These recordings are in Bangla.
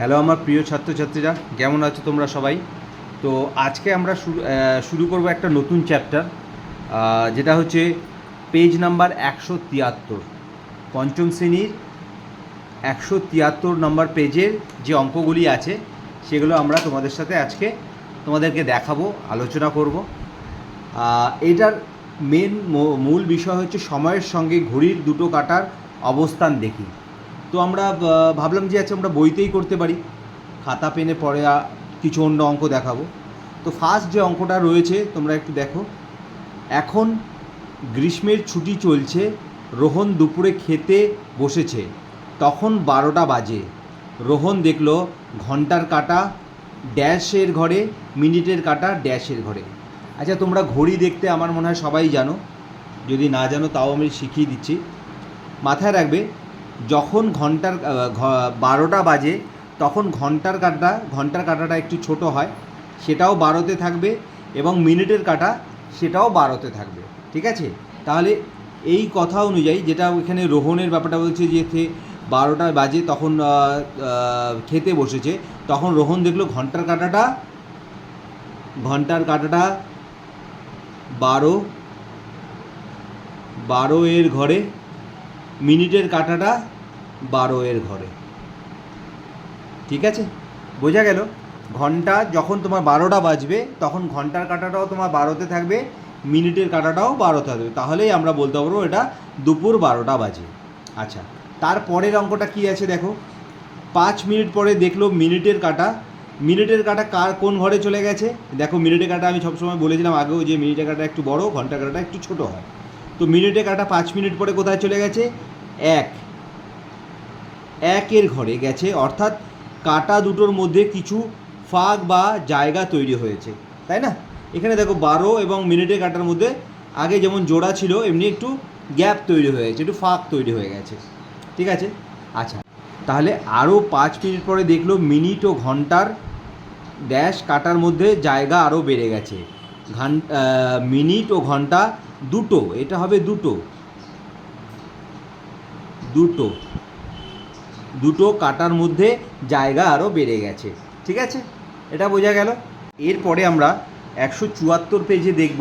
হ্যালো আমার প্রিয় ছাত্রছাত্রীরা, কেমন আছো তোমরা সবাই? তো আজকে আমরা শুরু করব একটা নতুন চ্যাপ্টার যেটা হচ্ছে পেজ নাম্বার একশো তিয়াত্তর। পঞ্চম শ্রেণির একশো তিয়াত্তর নম্বর পেজের যে অঙ্কগুলি আছে, সেগুলো আমরা তোমাদের সাথে আজকে তোমাদেরকে দেখাবো, আলোচনা করব। এটার মেন মূল বিষয় হচ্ছে সময়ের সঙ্গে ঘড়ির দুটো কাটার অবস্থান দেখি। তো আমরা ভাবলাম যে আচ্ছা আমরা বইতেই করতে পারি। খাতা, পেনে পরে কিছু অন্য অঙ্ক দেখাবো। তো ফার্স্ট যে অঙ্কটা রয়েছে, তোমরা একটু দেখো। এখন গ্রীষ্মের ছুটি চলছে, রোহন দুপুরে খেতে বসেছে, তখন বারোটা বাজে। রোহন দেখল ঘণ্টার কাটা, ড্যাশের ঘরে, মিনিটের কাটা, ড্যাশের ঘরে। আচ্ছা তোমরা ঘড়ি দেখতে আমার মনে হয় সবাই জানো। যদি না জানো, তাও আমি শিখিয়ে দিচ্ছি। মাথায় রাখবে যখন ঘণ্টার বারোটা বাজে, তখন ঘণ্টার কাটা, ঘণ্টার কাটাটা একটু ছোট হয়, সেটাও বারোতে থাকবে এবং মিনিটের কাটা সেটাও বারোতে থাকবে, ঠিক আছে? তাহলে এই কথা অনুযায়ী যেটা এখানে রোহনের ব্যাপারটা বলছে যে থে- বারোটা বাজে তখন খেতে বসেছে, তখন রোহন দেখল ঘণ্টার কাটাটা ঘণ্টার কাটাটা বারো বারো এর ঘরে মিনিটের কাটাটা বারো এর ঘরে। ঠিক আছে? বোঝা গেল? ঘণ্টা যখন তোমার বারোটা বাজবে, তখন ঘণ্টার কাটাটাও তোমার বারোতে থাকবে, মিনিটের কাটাটাও বারোতে থাকবে। তাহলেই আমরা বলতে পারব এটা দুপুর বারোটা বাজে। আচ্ছা তারপরের অঙ্কটা কি আছে দেখো? পাঁচ মিনিট পরে দেখল মিনিটের কাটা। মিনিটের কাটা কার কোন ঘরে চলে গেছে? দেখো, মিনিটের কাটা আমি সবসময় বলেছিলাম আগেও যে মিনিটের কাটা একটু বড়, ঘণ্টার কাটাটা একটু ছোট হয়। তো মিনিটের কাটা পাঁচ মিনিট পরে কোথায় চলে গেছে? এক। একের ঘরে গেছে, অর্থাৎ কাটা দুটোর মধ্যে কিছু ফাঁক বা জায়গা তৈরি হয়েছে, তাই না? এখানে দেখো বারো এবং মিনিটের কাটার মধ্যে আগে যেমন জোড়া ছিল, এমনি একটু গ্যাপ তৈরি হয়েছে, একটু ফাঁক তৈরি হয়ে গেছে, ঠিক আছে? আচ্ছা তাহলে আরও পাঁচ মিনিট পরে দেখল মিনিট ও ঘণ্টার ড্যাশ কাটার মধ্যে জায়গা আরও বেড়ে গেছে। ঘান মিনিট ও ঘণ্টা দুটো, এটা হবে দুটো। দুটো। দুটো কাটার মধ্যে জায়গা আরও বেড়ে গেছে, ঠিক আছে? এটা বোঝা গেল। এরপরে আমরা একশো চুয়াত্তর পেজে দেখব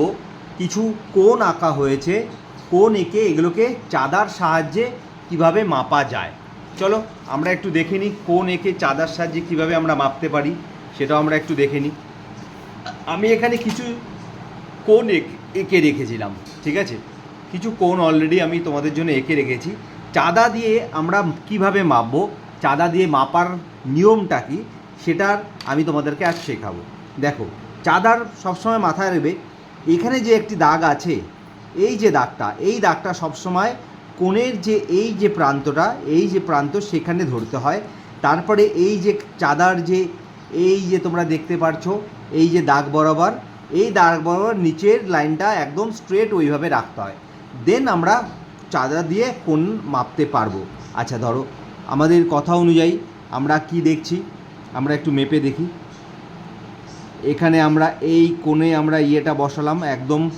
কিছু কোন আঁকা হয়েছে কোন এঁকে এগুলোকে চাঁদার সাহায্যে কীভাবে মাপা যায়। চলো, আমরা একটু দেখে নিই কোন এঁকে চাঁদার সাহায্যে কীভাবে আমরা মাপতে পারি, সেটাও আমরা একটু দেখে নিই। আমি এখানে কিছু কোন এঁকে এঁকে রেখেছিলাম, ঠিক আছে? কিছু কোণ অলরেডি আমি তোমাদের জন্য এঁকে রেখেছি। চাঁদা দিয়ে আমরা কীভাবে মাপবো? চাঁদা দিয়ে মাপার নিয়মটা কি? সেটার আমি তোমাদেরকে আজ শেখাবো। দেখো, চাঁদার সবসময় মাথায় রাখবে এখানে যে একটি দাগ আছে, এই যে দাগটা, এই দাগটা সবসময় কোণের যে এই যে প্রান্তটা, এই যে প্রান্ত সেখানে ধরতে হয়। তারপরে এই যে চাঁদার যে, এই যে তোমরা দেখতে পারছ, এই যে দাগ বরাবর এই দাগ বরাবর নিচের লাইনটা একদম স্ট্রেট ওইভাবে রাখতে হয়। দেন আমরা চাঁদা দিয়ে কোন মাপতে পারব। আচ্ছা ধরো, আমাদের কথা অনুযায়ী আমরা কি দেখছি? আমরা একটু মেপে দেখি। এখানে আমরা এই কোণে আমরা ইয়েটা বসালাম, একদম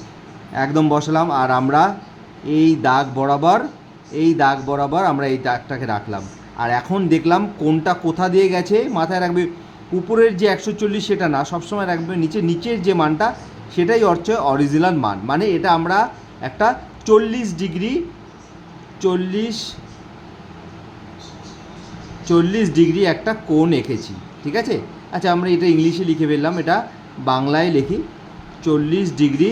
একদম বসালাম, আর আমরা এই দাগ বরাবর, এই দাগ বরাবর আমরা এই দাগটাকে রাখলাম। আর এখন দেখলাম কোনটা কোথা দিয়ে গেছে, মাথায় রাখবে উপরের যে একশো চল্লিশ সেটা না, সবসময় রাখবে নিচে, নিচের যে মানটা, সেটাই হচ্ছে অরিজিনাল মান। মানে এটা আমরা একটা চল্লিশ ডিগ্রি, চল্লিশ চল্লিশ ডিগ্রি একটা কোণ এঁকেছি, ঠিক আছে? আচ্ছা আমরা এটা ইংলিশে লিখে ফেললাম, এটা বাংলায় লিখি। চল্লিশ ডিগ্রি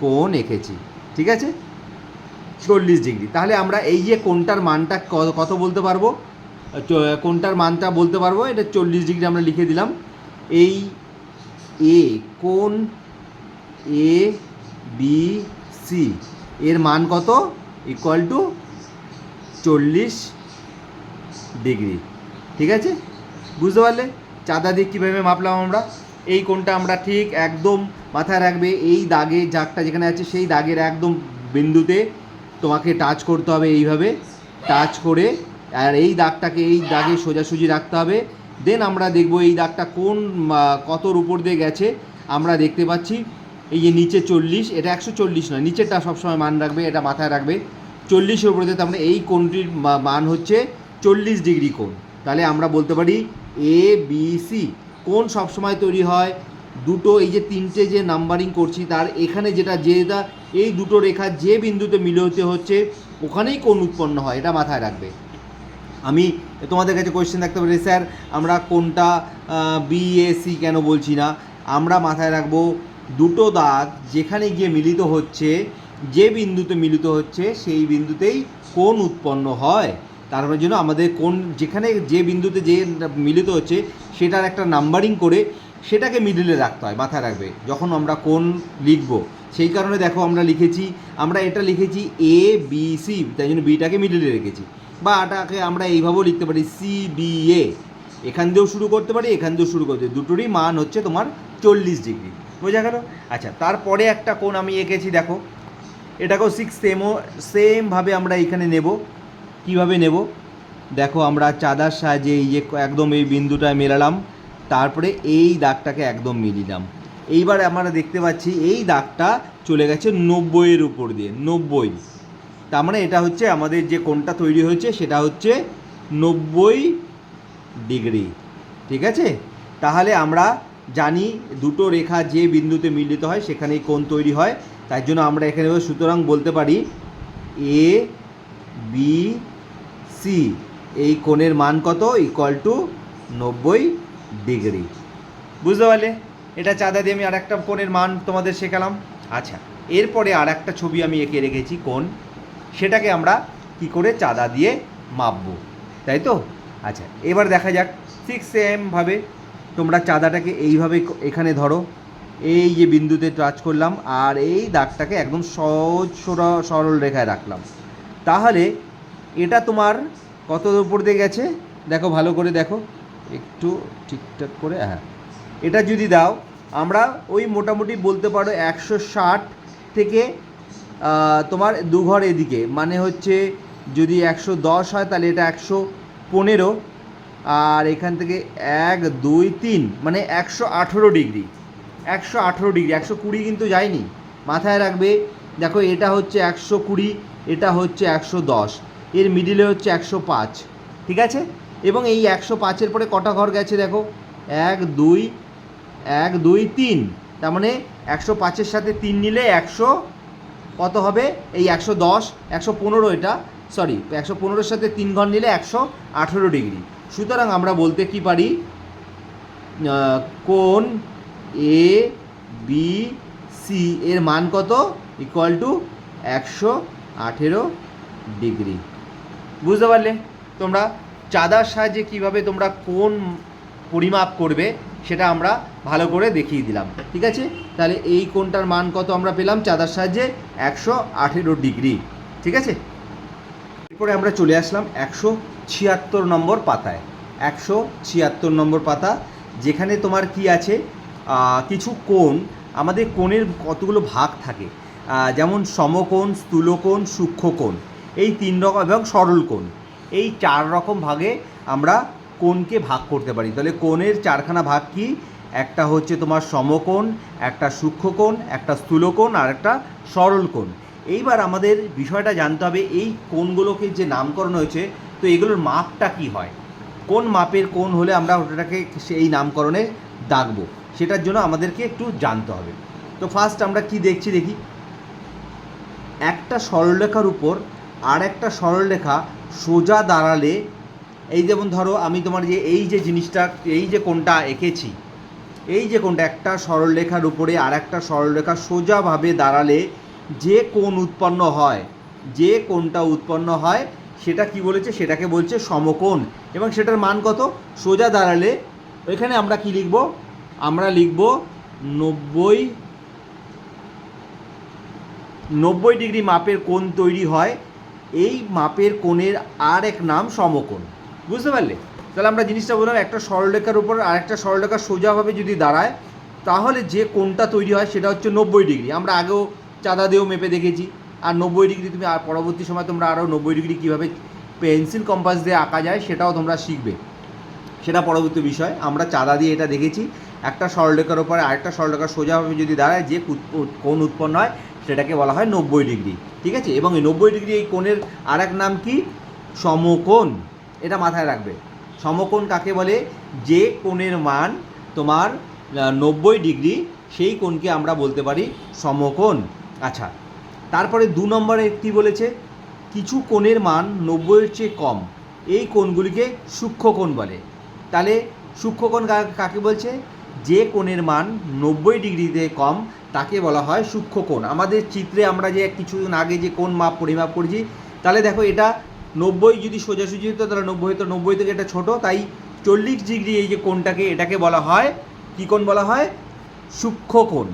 কোণ এঁকেছি, ঠিক আছে? চল্লিশ ডিগ্রি। তাহলে আমরা এই যে কোনটার মানটা কত বলতে পারব? কোনটার মানটা বলতে পারব? এটা চল্লিশ ডিগ্রি আমরা লিখে দিলাম। এই এ কোন এ বি সি এর মান কত? ইকুয়াল টু চল্লিশ ডিগ্রি। ঠিক আছে? বুঝতে পারলে? চাঁদা দিয়ে কীভাবে মাপলাম আমরা? এই কোনটা আমরা ঠিক একদম মাথায় রাখবে। এই দাগে জাগটা যেখানে আছে, সেই দাগের একদম বিন্দুতে তোমাকে টাচ করতে হবে এইভাবে। টাচ করে আর এই দাগটাকে, এই দাগে সোজাসুজি রাখতে হবে। দেন আমরা দেখব এই দাগটা কোন কতর উপর দিয়ে গেছে। আমরা দেখতে পাচ্ছি এই যে নিচে চল্লিশ, এটা একশো চল্লিশ নয়, নিচেরটা সবসময় মান রাখবে, এটা মাথায় রাখবে। চল্লিশের উপরে তার মানে এই কোণটির মা- মান হচ্ছে চল্লিশ ডিগ্রি কোণ। তাহলে আমরা বলতে পারি এ বি সি কোন সবসময় তৈরি হয়, দুটো, এই যে তিনটে যে নাম্বারিং করছি, তার এখানে যেটা যেটা, এই দুটো রেখা যে বিন্দুতে মিলিত হচ্ছে, ওখানেই কোন উৎপন্ন হয়, এটা মাথায় রাখবে। আমি তোমাদের কাছে কোয়েশ্চেন থাকতে পারি স্যার আমরা কোনটা বিএসি কেন বলছি না? আমরা মাথায় রাখব দুটো দাগ যেখানে গিয়ে মিলিত হচ্ছে, যে বিন্দুতে মিলিত হচ্ছে সেই বিন্দুতেই কোন উৎপন্ন হয়। তার জন্য আমাদের কোন যেখানে যে বিন্দুতে যে মিলিত হচ্ছে সেটার একটা নাম্বারিং করে সেটাকে মিডিলে রাখতে হয়, মাথায় রাখবে। যখন আমরা কোন লিখব, সেই কারণে দেখো আমরা লিখেছি, আমরা এটা লিখেছি এ বি সি তাই জন্য বিটাকে মিডিলে রেখেছি। বা এটাকে আমরা এইভাবেও লিখতে পারি সি বি এ এখান দিয়েও শুরু করতে পারি, এখান দিয়েও শুরু করতে। দুটোরই মান হচ্ছে তোমার চল্লিশ ডিগ্রি। বোঝা গেল? আচ্ছা তারপরে একটা কোণ আমি এঁকেছি, দেখো। এটাকেও সিক্স সেমও সেমভাবে আমরা এখানে নেব। কীভাবে নেব? দেখো, আমরা চাঁদার সাহায্যে এই যে একদম এই বিন্দুটা মেলালাম, তারপরে এই দাগটাকে একদম মিলিলাম এইবার আমরা দেখতে পাচ্ছি, এই দাগটা চলে গেছে নব্বইয়ের উপর দিয়ে, নব্বই। তার মানে এটা হচ্ছে আমাদের যে কোণটা তৈরি হয়েছে, সেটা হচ্ছে নব্বই ডিগ্রি। ঠিক আছে? তাহলে আমরা জানি দুটো রেখা যে বিন্দুতে মিলিত হয়, সেখানেই কোণ তৈরি হয়। তাই জন্য আমরা এখানে সুতরাং বলতে পারি এ বি সি এই কোণের মান কত? ইকুয়াল টু নব্বই ডিগ্রি। বুঝতে পারলে? এটা চাঁদা দিয়ে আমি আর একটা কোণের মান তোমাদের শেখালাম। আচ্ছা এরপরে আর একটা ছবি আমি এঁকে রেখেছি কোণ। সেটাকে আমরা কি করে চাঁদা দিয়ে মাপবো, তাই তো? আচ্ছা এবার দেখা যাক, ঠিক সেমভাবে তোমরা চাঁদাটাকে এইভাবে এখানে ধরো, এই যে বিন্দুতে টাচ করলাম আর এই দাগটাকে একদম সহজ সর- সরল রেখায় রাখলাম। তাহলে এটা তোমার কত উপর দিয়ে গেছে? দেখো, ভালো করে দেখো, একটু ঠিকঠাক করে হ্যাঁ। এটা যদি দাও, আমরা ওই মোটামুটি বলতে পারো একশো ষাট থেকে তোমার দুঘর এদিকে। মানে হচ্ছে যদি একশো দশ হয়, তাহলে এটা একশো পনেরো। আর এখান থেকে এক, দুই, তিন মানে একশো আঠেরো ডিগ্রি। একশো আঠেরো ডিগ্রি, একশো কুড়ি কিন্তু যায়নি। মাথায় রাখবে, দেখো এটা হচ্ছে একশো কুড়ি, এটা হচ্ছে একশো দশ। এর মিডিলে হচ্ছে একশো পাঁচ। ঠিক আছে? এবং এই একশো পাঁচের পরে কটা ঘর গেছে দেখো? এক, দুই এক, দুই, তিন। তার মানে একশো পাঁচের সাথে তিন নিলে একশো কত হবে? এই একশো দশ, একশো পনেরো এটা সরি একশো পনেরোর সাথে তিন ঘর নিলে একশো আঠেরো ডিগ্রি। সুতরাং আমরা বলতে কি পারি? কোন এ বি সি এর মান কত? ইকুয়াল টু একশো আঠেরো ডিগ্রি। বুঝতে পারলে তোমরা? চাঁদার সাহায্যে কীভাবে তোমরা কোন পরিমাপ করবে? সেটা আমরা ভালো করে দেখিয়ে দিলাম। ঠিক আছে? তাহলে এই কোনটার মান কত আমরা পেলাম? চাঁদার সাহায্যে একশো আঠেরো ডিগ্রি। ঠিক আছে? এরপরে আমরা চলে আসলাম একশো ছিয়াত্তর নম্বর পাতায়। একশো ছিয়াত্তর নম্বর পাতা, যেখানে তোমার কি আছে? কিছু কোণ। আমাদের কোণের কতগুলো ভাগ থাকে? যেমন সমকোণ, স্থূলকোণ, সূক্ষ্মকোণ। এই তিন রকম এবং সরল কোণ এই চার রকম ভাগে আমরা কোণকে ভাগ করতে পারি। তাহলে কোণের চারখানা ভাগ কি? একটা হচ্ছে তোমার সমকোণ, একটা সূক্ষ্মকোণ, একটা স্থূলকোণ, আর একটা সরল কোণ এইবার আমাদের বিষয়টা জানতে হবে, এই কোণগুলোকে যে নামকরণ হয়েছে, তো এগুলোর মাপটা কি হয়? কোন মাপের কোণ হলে আমরা ওটাকে সেই নামকরণে ডাকবো সেটার জন্য আমাদেরকে একটু জানতে হবে। তো ফার্স্ট আমরা কি দেখছি দেখি? একটা সরলরেখার উপর আর একটা সরলরেখা সোজা দাঁড়ালে এই যেমন ধরো, আমি তোমার যে এই যে জিনিসটা, এই যে কোনটা এঁকেছি, এই যে কোনটা একটা সরলরেখার উপরে আর একটা সরলরেখা সোজাভাবে দাঁড়ালে যে কোন উৎপন্ন হয়, যে কোনটা উৎপন্ন হয়, সেটা কি বলেছে? সেটাকে বলছে সমকোণ। এবং সেটার মান কত? সোজা দাঁড়ালে এখানে আমরা কি লিখব? আমরা লিখব নব্বই নব্বই ডিগ্রি মাপের কোণ তৈরি হয়, এই মাপের কোণের আর এক নাম সমকোণ। বুঝতে পারলে? তাহলে আমরা জিনিসটা বললাম একটা সরলরেখার উপর আর একটা সরলরেখা সোজাভাবে যদি দাঁড়ায়, তাহলে যে কোনটা তৈরি হয় সেটা হচ্ছে নব্বই ডিগ্রি। আমরা আগেও চাঁদা দিয়েও মেপে দেখেছি। আর নব্বই ডিগ্রি তুমি আর পরবর্তী সময় তোমরা আরও নব্বই ডিগ্রি কীভাবে পেন্সিল, কম্পাস দিয়ে আঁকা যায় সেটাও তোমরা শিখবে। সেটা পরবর্তী বিষয়। আমরা চাঁদা দিয়ে এটা দেখেছি। একটা সরলরেখার ওপরে আরেকটা সরলরেখা সোজাভাবে যদি দাঁড়ায়, যে উৎ- উৎপন্ন হয়, সেটাকে বলা হয় নব্বই ডিগ্রি। ঠিক আছে? এবং এই নব্বই ডিগ্রি এই কোণের আর এক নাম কি? সমকোণ। এটা মাথায় রাখবে। সমকোণ কাকে বলে? যে কোণের মান তোমার নব্বই ডিগ্রি, সেই কোণকে আমরা বলতে পারি সমকোণ। আচ্ছা তারপরে দু নম্বরে কি বলেছে? কিছু কোণের মান নব্বইয়ের চেয়ে কম, এই কোণগুলিকে সূক্ষ্মকোণ বলে। তাহলে সূক্ষ্মকোণ কাকে বলছে? যে কোণের মান নব্বই ডিগ্রিতে কম, তাকে বলা হয় সূক্ষ্মকোণ। আমাদের চিত্রে আমরা যে কিছুদিন আগে যে কোণ মাপ, পরিমাপ করেছি, তাহলে দেখো এটা নব্বই যদি সোজাসুজি হতো, তাহলে নব্বই হতো। নব্বই থেকে এটা ছোট, তাই চল্লিশ ডিগ্রি এই যে কোণটাকে এটাকে বলা হয়, কী কোণ বলা হয়? সূক্ষ্মকোণ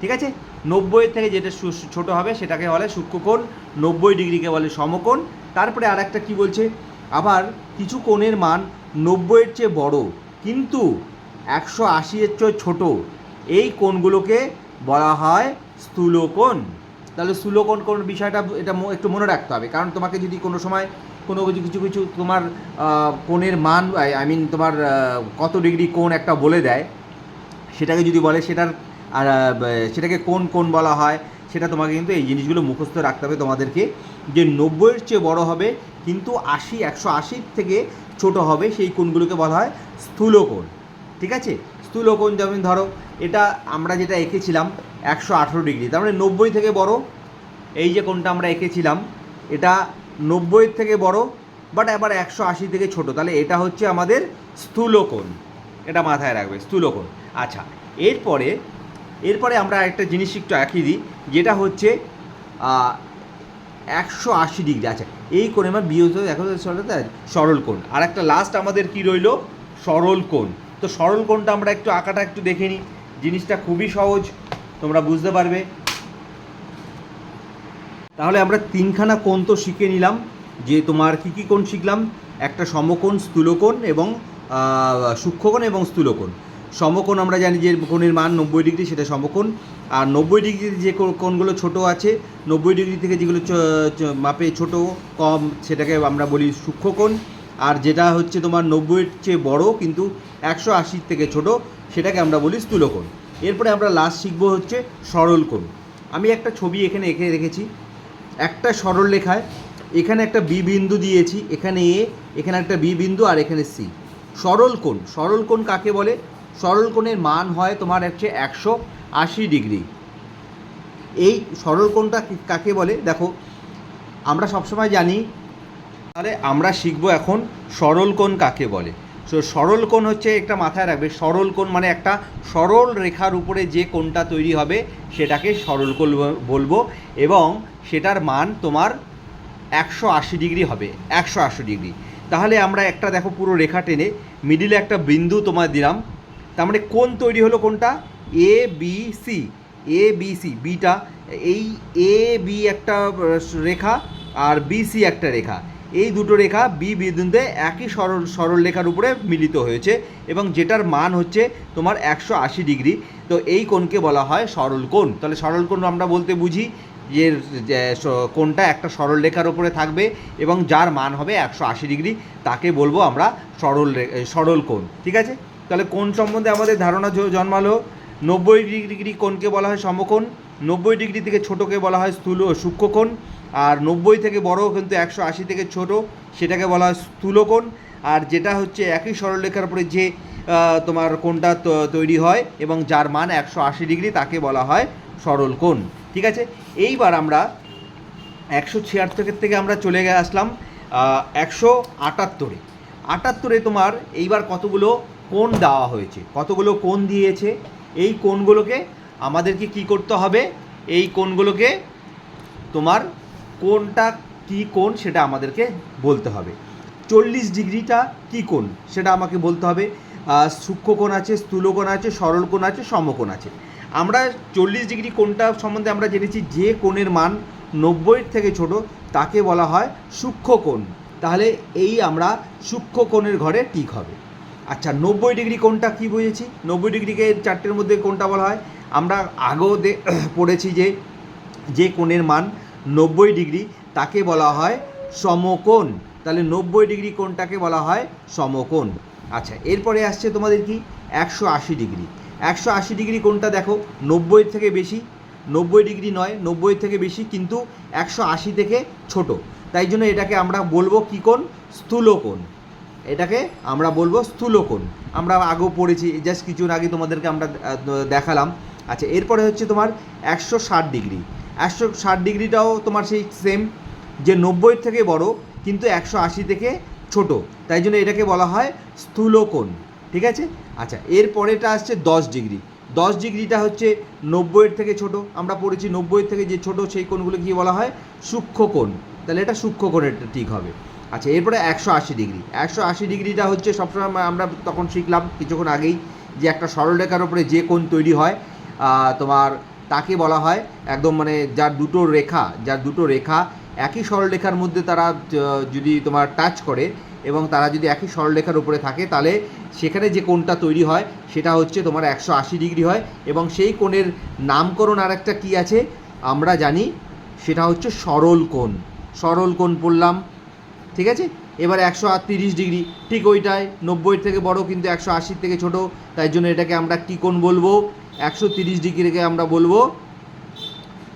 ঠিক আছে? নব্বই থেকে যেটা ছোট হবে, সেটাকে বলে সূক্ষ্মকোণ নব্বই ডিগ্রিকে বলে সমকোণ। তারপরে আর একটা কী বলছে? আবার কিছু কোণের মান নব্বইয়ের চেয়ে বড়, কিন্তু একশো আশির চেয়ে ছোট, এই কোণগুলোকে বলা হয় স্থূলকোণ। তাহলে স্থূলকোণ কোন কোন বিষয়টা এটা একটু মনে রাখতে হবে। কারণ তোমাকে যদি কোনো সময় কোনো কিছু কিছু কিছু তোমার কোণের মান, আই মিন তোমার কত ডিগ্রি কোণ একটা বলে দেয়, সেটাকে যদি বলে সেটার, আর সেটাকে কোন কোন বলা হয়, সেটা তোমাকে কিন্তু এই জিনিসগুলো মুখস্থ রাখতে হবে তোমাদেরকে। যে নব্বইয়ের চেয়ে বড় হবে, কিন্তু আশি, একশো আশির থেকে ছোট হবে সেই কোণগুলোকে বলা হয় স্থূলকোণ। ঠিক আছে? স্থূলকোণ যেমন ধরো, এটা আমরা যেটা এঁকেছিলাম একশো আঠেরো ডিগ্রি, তার মানে নব্বই থেকে বড়। এই যে কোণটা আমরা এঁকেছিলাম, এটা নব্বইয়ের থেকে বড় বাট আবার একশো আশি থেকে ছোট। তাহলে এটা হচ্ছে আমাদের স্থূলকোণ। এটা মাথায় রাখবে, স্থূলকোণ। আচ্ছা এরপরে এরপরে আমরা একটা জিনিস একটু একই দিই, যেটা হচ্ছে একশো আশি ডিগ্রি। আচ্ছা এই কোণে আমার বিয়োগ দেখো সরল কোণ। আর একটা লাস্ট আমাদের কি রইল? সরল কোণ। তো সরল কোণটা আমরা একটু আঁকাটা একটু দেখে নিই। জিনিসটা খুবই সহজ। তোমরা বুঝতে পারবে। তাহলে আমরা তিনখানা কোণ তো শিখে নিলাম, যে তোমার কী কী কোণ শিখলাম? একটা সমকোণ, স্থূলকোণ এবং সূক্ষ্মকোণ এবং স্থূলকোণ। সমকোণ আমরা জানি যে কোণের মান নব্বই ডিগ্রি, সেটা সমকোণ। আর নব্বই ডিগ্রিতে যে কোণগুলো ছোট আছে, নব্বই ডিগ্রি থেকে যেগুলো মাপে ছোট, কম, সেটাকে আমরা বলি সূক্ষ্মকোণ। আর যেটা হচ্ছে তোমার নব্বইয়ের চেয়ে বড়, কিন্তু একশো আশির থেকে ছোট, সেটাকে আমরা বলি স্থূলকোণ। এরপরে আমরা লাস্ট শিখব হচ্ছে সরল কোণ। আমি একটা ছবি এখানে এঁকে রেখেছি। একটা সরল রেখায় এখানে একটা বি বিন্দু দিয়েছি, এখানে এ এখানে একটা বি বিন্দু আর এখানে সি সরল কোণ সরল কোণ কাকে বলে? সরল কোণের মান হয় তোমার হচ্ছে একশো আশি ডিগ্রি। এই সরল কোণটা কাকে বলে? দেখো, আমরা সবসময় জানি, তাহলে আমরা শিখব এখন সরল কোণ কাকে বলে। সো সরল কোণ হচ্ছে একটা মাথায় রাখবে। সরল কোণ মানে একটা সরল রেখার উপরে যে কোণটা তৈরি হবে, সেটাকে সরল কোণ বলব এবং সেটার মান তোমার একশো আশি ডিগ্রি হবে, একশো আশি ডিগ্রি। তাহলে আমরা একটা দেখো পুরো রেখা টেনে মিডিলে একটা বিন্দু তোমার দিলাম। তার মানে কোণ তৈরি হলো কোনটা A B C A B C beta এই এ বি একটা রেখা আর বি সি একটা রেখা। এই দুটো রেখা বি বিন্দুতে একই সরল সরল রেখার উপরে মিলিত হয়েছে এবং যেটার মান হচ্ছে তোমার একশো আশি ডিগ্রি। তো এই কোণকে বলা হয় সরল কোণ। তাহলে সরল কোণ আমরা বলতে বুঝি যে কোণটা একটা সরল রেখার উপরে থাকবে এবং যার মান হবে একশো আশি ডিগ্রি, তাকে বলব আমরা সরল সরল কোণ। ঠিক আছে? তাহলে কোণ সম্বন্ধে আমাদের ধারণা জন্মালো। নব্বই ডিগ্রি কোণকে বলা হয় সমকোণ। নব্বই ডিগ্রি থেকে ছোটোকে বলা হয় স্থূল ও সূক্ষ্মকোণ আর নব্বই থেকে বড় কিন্তু একশো আশি থেকে ছোট, সেটাকে বলা হয় স্থূলকোণ। আর যেটা হচ্ছে একই সরলরেখার উপরে যে তোমার কোণটা তো- তৈরি হয় এবং যার মান একশো আশি ডিগ্রি তাকে বলা হয় সরল কোণ ঠিক আছে? এইবার আমরা একশো ছিয়াত্তরের থেকে আমরা চলে গে আসলাম একশো আটাত্তরে। আটাত্তরে তোমার এইবার কতগুলো কোণ দেওয়া হয়েছে? কতগুলো কোণ দিয়েছে? এই কোণগুলোকে আমাদেরকে কি করতে হবে? এই কোণগুলোকে তোমার কোনটা কি কোণ সেটা আমাদেরকে বলতে হবে। চল্লিশ ডিগ্রিটা কি কোণ সেটা আমাকে বলতে হবে। সূক্ষ্মকোণ আছে, স্থূলকোণ আছে সরল কোণ আছে, সমকোণ আছে। আমরা চল্লিশ ডিগ্রি কোণটা সম্বন্ধে আমরা জেনেছি যে কোণের মান নব্বইয়ের থেকে ছোট তাকে বলা হয় সূক্ষ্মকোণ। তাহলে এই আমরা সূক্ষ্মকোণের ঘরে ঠিক হবে। আচ্ছা নব্বই ডিগ্রি কোণটা কি বুঝেছি? নব্বই ডিগ্রিকে চারটের মধ্যে কোনটা বলা হয়। আমরা আগেও পড়েছি যে যে কোণের মান নব্বই ডিগ্রি, তাকে বলা হয় সমকোণ। তাহলে নব্বই ডিগ্রি কোণটাকে বলা হয় সমকোণ। আচ্ছা এরপরে আসছে তোমাদের কি? একশো আশি ডিগ্রি। একশো আশি ডিগ্রি কোণটা দেখো, নব্বই থেকে বেশি। নব্বই ডিগ্রি নয়, নব্বই থেকে বেশি, কিন্তু একশো আশি থেকে ছোট। তাই জন্য এটাকে আমরা বলব কী কোণ? স্থূল কোণ এটাকে আমরা বলব স্থূলকোণ। আমরা আগেও পড়েছি, জাস্ট কিছুদিন আগে তোমাদেরকে আমরা দেখালাম। আচ্ছা এরপরে হচ্ছে তোমার একশো ষাট ডিগ্রি। একশো ষাট ডিগ্রিটাও তোমার সেই সেম যে নব্বই থেকে বড়, কিন্তু একশো আশি থেকে ছোট। তাই জন্য এটাকে বলা হয় স্থূলকোণ, ঠিক আছে? আচ্ছা এর পরেটা আসছে দশ ডিগ্রি। দশ ডিগ্রিটা হচ্ছে নব্বইয়ের থেকে ছোট। আমরা পড়েছি নব্বইয়ের থেকে যে ছোট, সেই কোণগুলো কি বলা হয়? সূক্ষ্ম কোণ তাহলে এটা সূক্ষ্ম কোণের ঠিক হবে। আচ্ছা এরপরে একশো আশি ডিগ্রি। একশো আশি ডিগ্রিটা হচ্ছে সবসময় আমরা তখন শিখলাম কিছুক্ষণ আগেই যে একটা সরলরেখার উপরে যে কোণ তৈরি হয় তোমার তাকে বলা হয় একদম মানে যার দুটো রেখা, যার দুটো রেখা একই সরলরেখার মধ্যে তারা যদি তোমার টাচ করে এবং তারা যদি একই সরলরেখার উপরে থাকে, তাহলে সেখানে যে কোণটা তৈরি হয় সেটা হচ্ছে তোমার একশো আশি ডিগ্রি হয় এবং সেই কোণের নামকরণ আর একটা কী আছে? আমরা জানি সেটা হচ্ছে সরল কোণ। সরল কোণ পড়লাম, ঠিক আছে? এবার একশো তিরিশ ডিগ্রি, ঠিক ওইটাই নব্বই থেকে বড় কিন্তু একশো আশির থেকে ছোট, তাই জন্য এটাকে আমরা কী কোণ বলব? একশো তিরিশ ডিগ্রিকে আমরা বলব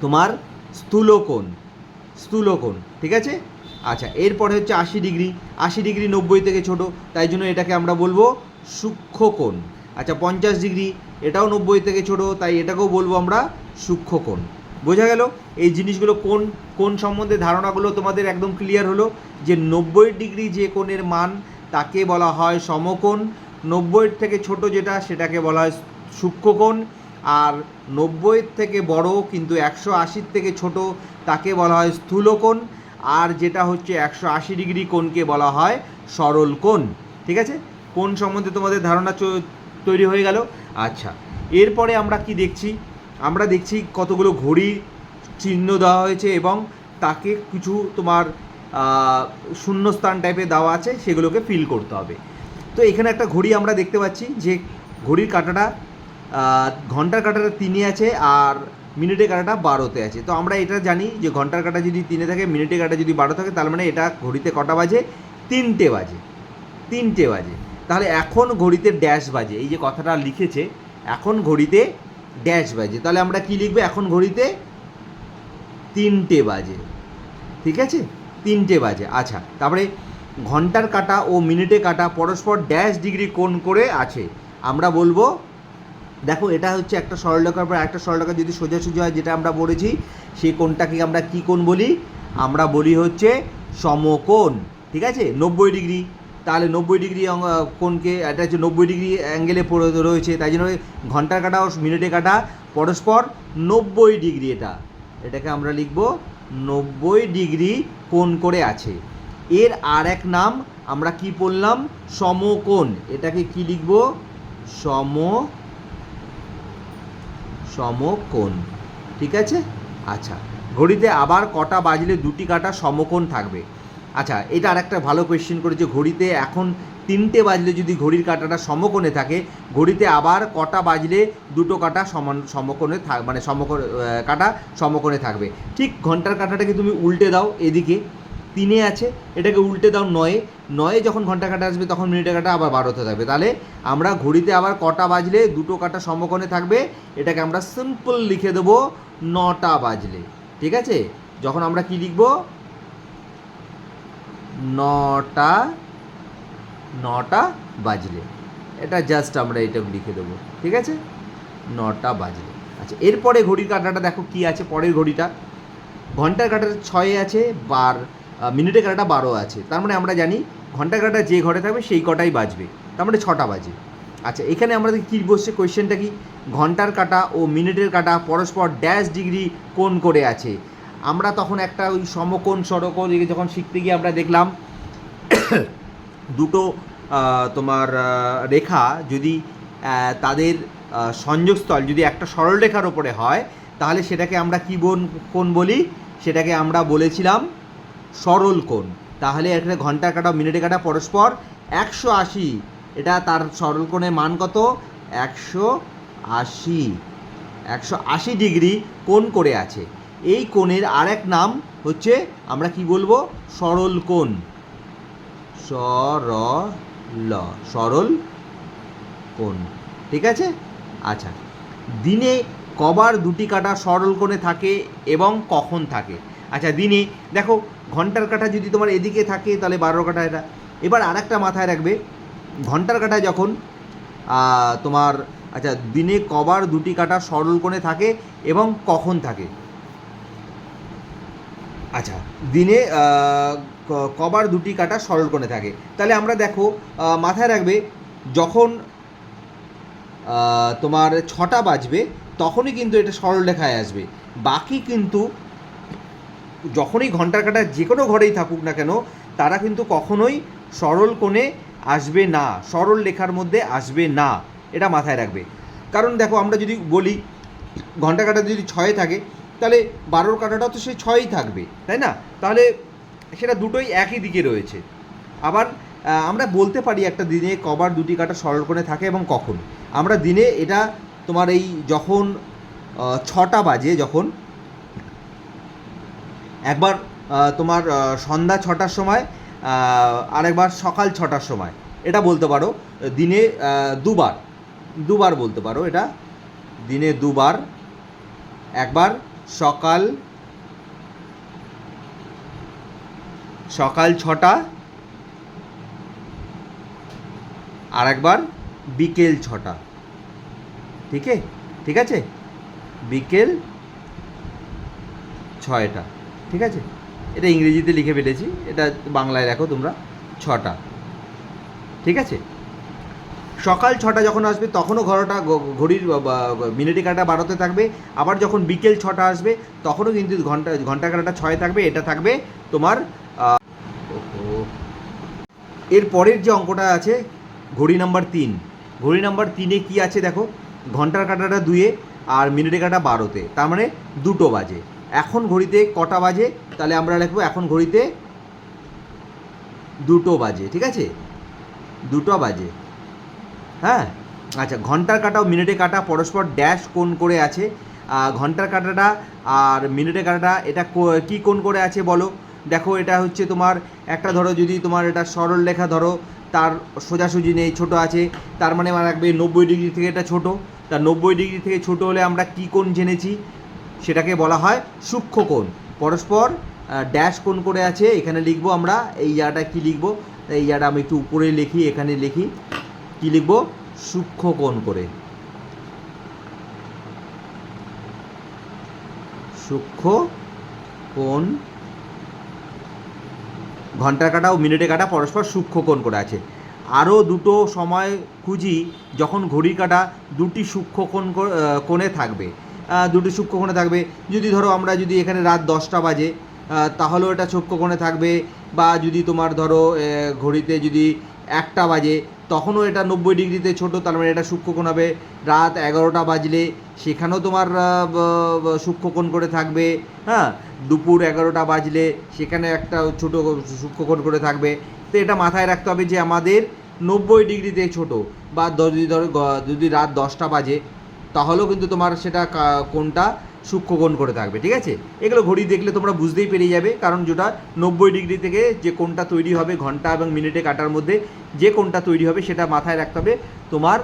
তোমার স্থূলকোণ স্থূলকোণ, ঠিক আছে? আচ্ছা এরপরে হচ্ছে আশি ডিগ্রি আশি ডিগ্রি নব্বই থেকে ছোট, তাই জন্য এটাকে আমরা বলব সূক্ষ্মকোণ। আচ্ছা পঞ্চাশ ডিগ্রি, এটাও নব্বই থেকে ছোট, তাই এটাকেও বলব আমরা সূক্ষ্মকোণ। বোঝা গেল? এই জিনিসগুলো কোন কোন সম্বন্ধে ধারণাগুলো তোমাদের একদম ক্লিয়ার হলো? যে নব্বই ডিগ্রি যে কোণের মান, তাকে বলা হয় সমকোণ, নব্বই থেকে ছোট যেটা, সেটাকে বলা হয় সূক্ষ্মকোণ, আর নব্বই থেকে বড় কিন্তু একশো আশির থেকে ছোট তাকে বলা হয় স্থূলকোণ, আর যেটা হচ্ছে একশো আশি ডিগ্রি কোণকে বলা হয় সরল কোণ ঠিক আছে? কোন সম্বন্ধে তোমাদের ধারণা তৈরি হয়ে গেল। আচ্ছা এরপরে আমরা কি দেখছি? আমরা দেখছি কতগুলো ঘড়ি চিহ্ন দেওয়া হয়েছে এবং তাকে কিছু তোমার শূন্যস্থান টাইপের দেওয়া আছে, সেগুলোকে ফিল করতে হবে। তো এখানে একটা ঘড়ি আমরা দেখতে পাচ্ছি যে ঘড়ির কাঁটাটা ঘণ্টার কাঁটাটা তিনে আছে আর মিনিটের কাঁটাটা বারোতে আছে। তো আমরা এটা জানি যে ঘণ্টার কাঁটা যদি তিনে থাকে, মিনিটের কাঁটা যদি বারো থাকে, তার মানে এটা ঘড়িতে কটা বাজে? তিনটে বাজে। তিনটে বাজে। তাহলে এখন ঘড়িতে ড্যাশ বাজে। এই যে কথাটা লিখেছে, এখন ঘড়িতে ড্যাশ বাজে। তাহলে আমরা কি লিখব? এখন ঘড়িতে তিনটে বাজে। ঠিক আছে? তিনটে বাজে। আচ্ছা তারপরে ঘণ্টার কাটা ও মিনিটে কাটা পরস্পর ড্যাশ ডিগ্রি কোণ করে আছে। আমরা বলব দেখো, এটা হচ্ছে একটা সরলরেখার পর একটা সরলরেখা যদি সোজাসুজি হয়, যেটা আমরা বলেছি, সেই কোণটাকে আমরা কি কোণ বলি? আমরা বলি হচ্ছে সমকোণ, ঠিক আছে? নব্বই ডিগ্রি। তাহলে নব্বই ডিগ্রি কোণকে, এটা হচ্ছে নব্বই ডিগ্রি অ্যাঙ্গেলে রয়েছে, তাই জন্য ঘণ্টার কাটা ও মিনিটে কাটা, পরস্পর নব্বই ডিগ্রি এটা। এটাকে আমরা লিখব নব্বই ডিগ্রি কোণ করে আছে। এর আর এক নাম আমরা কি বললাম? সমকোণ। এটাকে কি লিখব? সম সমকোণ। ঠিক আছে? আচ্ছা ঘড়িতে আবার কটা বাজলে দুটি কাটা সমকোণ থাকবে? আচ্ছা এটা আর একটা ভালো কোয়েশ্চেন করেছে। ঘড়িতে এখন তিনটে বাজলে যদি ঘড়ির কাঁটাটা সমকোণে থাকে, ঘড়িতে আবার কটা বাজলে দুটো কাটা সমান সমকোণে থাক মানে সমকোণ কাটা সমকোণে থাকবে? ঠিক ঘণ্টার কাঁটাটাকে তুমি উল্টে দাও এদিকে। তিনে আছে, এটাকে উল্টে দাও নয়ে। নয়ে যখন ঘণ্টা কাটা আসবে, তখন মিনিটে কাটা আবার বারোতে থাকবে। তাহলে আমরা ঘড়িতে আবার কটা বাজলে, দুটো কাটা সমকোণে থাকবে, এটাকে আমরা সিম্পল লিখে দেবো নটা বাজলে। ঠিক আছে? যখন আমরা কি লিখব? নটা নটা বাজলে। এটা জাস্ট আমরা এটা লিখে দেবো। ঠিক আছে? নটা বাজলে। আচ্ছা এরপরে ঘড়ির কাঁটাটা দেখো কি আছে, পরের ঘড়িটা। ঘণ্টার কাঁটাটা ছয়ে আছে, বার আহ, মিনিটের কাঁটাটা বারো আছে। তার মানে আমরা জানি ঘণ্টার কাঁটা যে ঘরে থাকবে সেই কটাই বাজবে। তার মানে ছটা বাজে। আচ্ছা এখানে আমাদের কী বসছে? কোয়েশ্চেনটা কি? ঘণ্টার কাঁটা ও মিনিটের কাঁটা পরস্পর ড্যাশ ডিগ্রি কোন করে আছে। আমরা তখন একটা ওই সমকোণ এগুলো যখন শিখতে গিয়ে আমরা দেখলাম দুটো তোমার রেখা যদি তাদের সংযোগস্থল যদি একটা সরলরেখার ওপরে হয় তাহলে সেটাকে আমরা কী বোন কোন বলি? সেটাকে আমরা বলেছিলাম সরল কোণ। তাহলে এখানে ঘণ্টার কাটা, মিনিটে কাটা, পরস্পর একশো আশি। এটা তার সরল কোণের মান কত? একশো আশি। একশো আশি ডিগ্রি কোণ করে আছে। এই কোণের আরেক নাম হচ্ছে, আমরা কি বলব? সরল কোণ। সরল সরল কোণ। ঠিক আছে? আচ্ছা। দিনে কবার দুটি কাটা সরল কোণে থাকে এবং কখন থাকে? আচ্ছা দিনে, দেখো, ঘণ্টার কাটা যদি তোমার এদিকে থাকে, তাহলে বারো কাটা এটা। এবার আর একটা মাথায় রাখবে, ঘণ্টার কাঁটায় যখন তোমার আচ্ছা দিনে কবার দুটি কাটা সরল কোণে থাকে এবং কখন থাকে? আচ্ছা দিনে কবার দুটি কাটা সরল কোণে থাকে। তাহলে আমরা দেখো মাথায় রাখবে, যখন তোমার ছটা বাজবে, তখনই কিন্তু এটা সরল রেখায় আসবে। বাকি কিন্তু যখনই ঘণ্টার কাটা যে কোনো ঘরেই থাকুক না কেন, তারা কিন্তু কখনোই সরল কোণে আসবে না, সরল লেখার মধ্যে আসবে না, এটা মাথায় রাখবে। কারণ দেখো, আমরা যদি বলি ঘণ্টা কাটা যদি ছয়ে থাকে, তাহলে বারোর কাটাটাও তো সে ছয়ই থাকবে, তাই না? তাহলে সেটা দুটোই একই দিকে রয়েছে। আবার আমরা বলতে পারি একটা দিনে কবার দুটি কাটা সরল কোণে থাকে এবং কখন। আমরা দিনে এটা তোমার এই যখন ছটা বাজে যখন একবার তোমার সন্ধ্যা ছটার সময় আরেকবার সকাল ছটার সময়। এটা বলতে পারো, দিনে দুবার দুবার বলতে পারো এটা। দিনে দুবার, একবার সকাল সকাল ছটা আর একবার বিকেল ছটা। ঠিক? ঠিক আছে? বিকেল ছয়টা। ঠিক আছে? এটা ইংরেজিতে লিখে ফেলেছি, এটা বাংলায় রাখো তোমরা, ছটা। ঠিক আছে? সকাল ছটা যখন আসবে, তখনও ঘরটা ঘড়ির মিনিটে কাটা বারোতে থাকবে, আবার যখন বিকেল ছটা আসবে, তখনও কিন্তু ঘণ্টা ঘণ্টা কাটাটা ছয় থাকবে, এটা থাকবে তোমার এর পরের যে অঙ্কটা আছে, ঘড়ি নাম্বার তিন। ঘড়ি নাম্বার তিনে কি আছে দেখো? ঘণ্টার কাটাটা দুয়ে, আর মিনিটে কাটা বারোতে। তার মানে দুটো বাজে। এখন ঘড়িতে কটা বাজে? তাহলে আমরা লিখব এখন ঘড়িতে দুটো বাজে, ঠিক আছে? দুটো বাজে। হ্যাঁ? আচ্ছা ঘণ্টার কাটা মিনিটে কাটা, পরস্পর ড্যাশ কোন করে আছে? ঘণ্টার কাটাটা আর মিনিটে কাটাটা, এটা কো- কি কোণ করে আছে বলো? দেখো, এটা হচ্ছে তোমার, একটা ধরো যদি তোমার এটা সরল লেখা ধরো, তার সোজাসুজি নেই, ছোট আছে, তার মানে রাখবে নব্বই ডিগ্রি থেকে এটা ছোট। তা নব্বই ডিগ্রি থেকে ছোট হলে আমরা কি কোণ জেনেছি? সেটাকে বলা হয় সূক্ষ্ম কোণ। পরস্পর ড্যাশ কোণ করে আছে, এখানে লিখব আমরা, এই জায়গাটা কি লিখব? এই জায়গাটা আমি একটু উপরে লিখি, এখানে লিখি। কি লিখব? সূক্ষ্ম কোণ করে। সূক্ষ্ম কোণ। ঘণ্টার কাটা ও মিনিটে কাটা, পরস্পর সূক্ষ্ম কোণ করে আছে। আরও দুটো সময় খুঁজি, যখন ঘড়ির কাটা দুটি সূক্ষ্ম কোণ কোণে থাকবে। দুটি সূক্ষ্ম কোণে থাকবে। যদি ধরো আমরা যদি এখানে রাত দশটা বাজে তাহলেও এটা সূক্ষ্ম কোণে থাকবে বা যদি তোমার ধরো ঘড়িতে যদি একটা বাজে, তখনও এটা নব্বই ডিগ্রিতে ছোট, তার মানে এটা সূক্ষ্মকোণ হবে। রাত এগারোটা বাজলে সেখানেও তোমার সূক্ষ্মকোণ করে থাকবে হ্যাঁ? দুপুর এগারোটা বাজলে সেখানে একটা ছোট সূক্ষ্মকোণ করে থাকবে। তো এটা মাথায় রাখতে হবে যে আমাদের নব্বই ডিগ্রিতে ছোট বা যদি ধরো যদি রাত দশটা বাজে তাহলেও কিন্তু তোমার সেটা কোনটা সূক্ষ্মকোণ করে থাকবে, ঠিক আছে? এগুলো ঘড়ি দেখলে তোমরা বুঝতেই পেরে যাবে, কারণ যেটা নব্বই ডিগ্রি থেকে যে কোনটা তৈরি হবে ঘণ্টা এবং মিনিটে কাটার মধ্যে যে কোনটা তৈরি হবে সেটা মাথায় রাখতে হবে। তোমার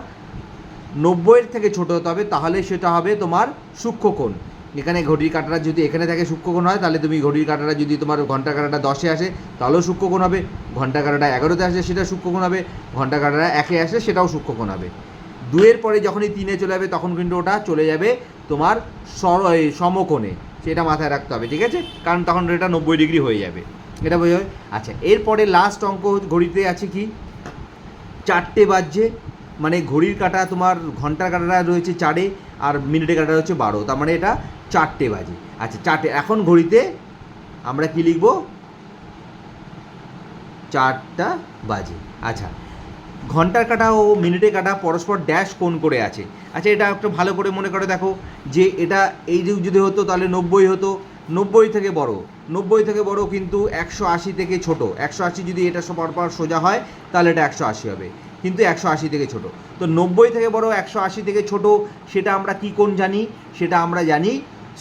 নব্বইয়ের থেকে ছোট হতে হবে, তাহলে সেটা হবে তোমার সূক্ষ্মকোণ এখানে ঘড়ির কাঁটাটা যদি এখানে থাকে সূক্ষ্মকোণ হয়, তাহলে তুমি ঘড়ির কাঁটাটা যদি তোমার ঘণ্টা কাঁটাটা দশে আসে, তাহলেও সূক্ষ্মকোণ হবে। ঘণ্টা কাঁটাটা এগারোতে আসে সেটা সূক্ষ্মকোণ হবে। ঘণ্টা কাঁটাটা একে আসে, সেটাও সূক্ষ্মকোণ হবে। দুয়ের পরে যখনই তিনে চলে যাবে, তখন কিন্তু ওটা চলে যাবে তোমার সমকোণে। সেটা মাথায় রাখতে হবে, ঠিক আছে? কারণ তখন এটা নব্বই ডিগ্রি হয়ে যাবে। এটা বোঝা? আচ্ছা এরপরে লাস্ট অঙ্ক ঘড়িতে আছে কি? চারটে বাজছে মানে ঘড়ির কাটা তোমার, ঘণ্টার কাঁটাটা রয়েছে চারে, আর মিনিটের কাঁটা রয়েছে বারো, তার মানে এটা চারটে বাজে। আচ্ছা চারটে, এখন ঘড়িতে আমরা কি লিখব? চারটা বাজে। আচ্ছা ঘণ্টার কাটা ও মিনিটে কাটা পরস্পর ড্যাশ কোণ করে আছে। আচ্ছা এটা একটু ভালো করে মনে করে দেখো যে এটা এই যুগ যদি হতো তাহলে নব্বই হতো। নব্বই থেকে বড়। নব্বই থেকে বড় কিন্তু একশো আশি থেকে ছোট। একশো আশি যদি এটা পরপর সোজা হয়, তাহলে এটা একশো আশি হবে। কিন্তু একশো আশি থেকে ছোট। তো নব্বই থেকে বড়, একশো আশি থেকে ছোট, সেটা আমরা কি কোণ জানি? সেটা আমরা জানি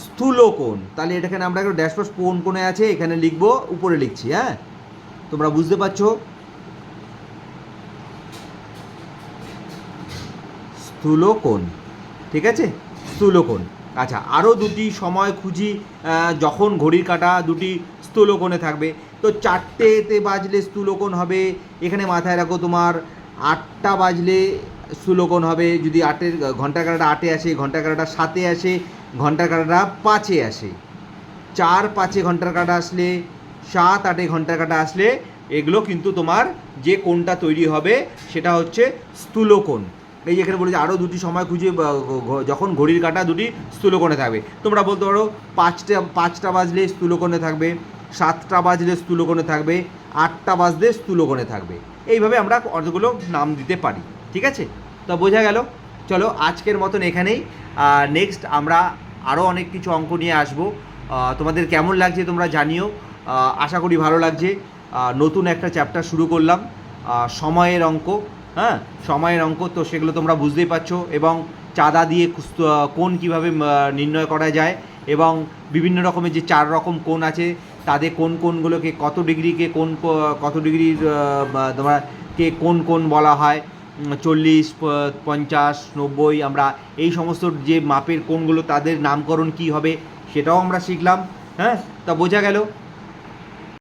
স্থূল কোণ। তাহলে এটাখানে আমরা একটা ড্যাশপাস কোণ কোণে আছে? এখানে লিখব, উপরে লিখছি হ্যাঁ? তোমরা বুঝতে পারছ? স্থূলকোণ। ঠিক আছে? স্থূলকোণ। আচ্ছা আরও দুটি সময় খুঁজি যখন ঘড়ির কাটা দুটি স্থূলকোণে থাকবে। তো চারটেতে বাজলে স্থূলকোণ হবে, এখানে মাথায় রাখো তোমার আটটা বাজলে স্থূলকোণ হবে। যদি আটের ঘণ্টা কাটাটা আটে আসে ঘণ্টা কাটাটা সাতে আসে ঘণ্টা কাটাটা পাঁচে আসে। চার পাঁচে ঘণ্টার কাটা আসলে, সাত আটে ঘণ্টার কাটা আসলে, এগুলো কিন্তু তোমার যে কোণটা তৈরি হবে, সেটা হচ্ছে স্থূলকোণ। এই যে এখানে বলেছে আরও দুটি সময় খুঁজে যখন ঘড়ির কাঁটা দুটি স্থূলকোণে থাকবে। তোমরা বলতে পারো, পাঁচটা পাঁচটা বাজলে স্থূলকোণে থাকবে, সাতটা বাজলে স্থূলকোণে থাকবে, আটটা বাজলে স্থূলকোণে থাকবে। এইভাবে আমরা অতগুলো নাম দিতে পারি, ঠিক আছে? তো বোঝা গেল? চলো, আজকের মতন এখানেই। নেক্সট আমরা আরও অনেক কিছু অঙ্ক নিয়ে আসব। তোমাদের কেমন লাগছে তোমরা জানিও। আশা করি ভালো লাগছে। নতুন একটা চ্যাপ্টার শুরু করলাম। সময়ের অঙ্ক। হ্যাঁ সময়ের অঙ্ক তো সেগুলো তোমরা বুঝতেই পারছ এবং চাঁদা দিয়ে কোন কীভাবে নির্ণয় করা যায় এবং বিভিন্ন রকমের যে চার রকম কোণ আছে তাদের কোন কোনগুলোকে কত ডিগ্রিকে কোন কত ডিগ্রির তোমরা কে কোন কোন বলা হয় চল্লিশ পঞ্চাশ, নব্বই, আমরা এই সমস্ত যে মাপের কোনগুলো তাদের নামকরণ কি হবে সেটাও আমরা শিখলাম হ্যাঁ তা বোঝা গেল।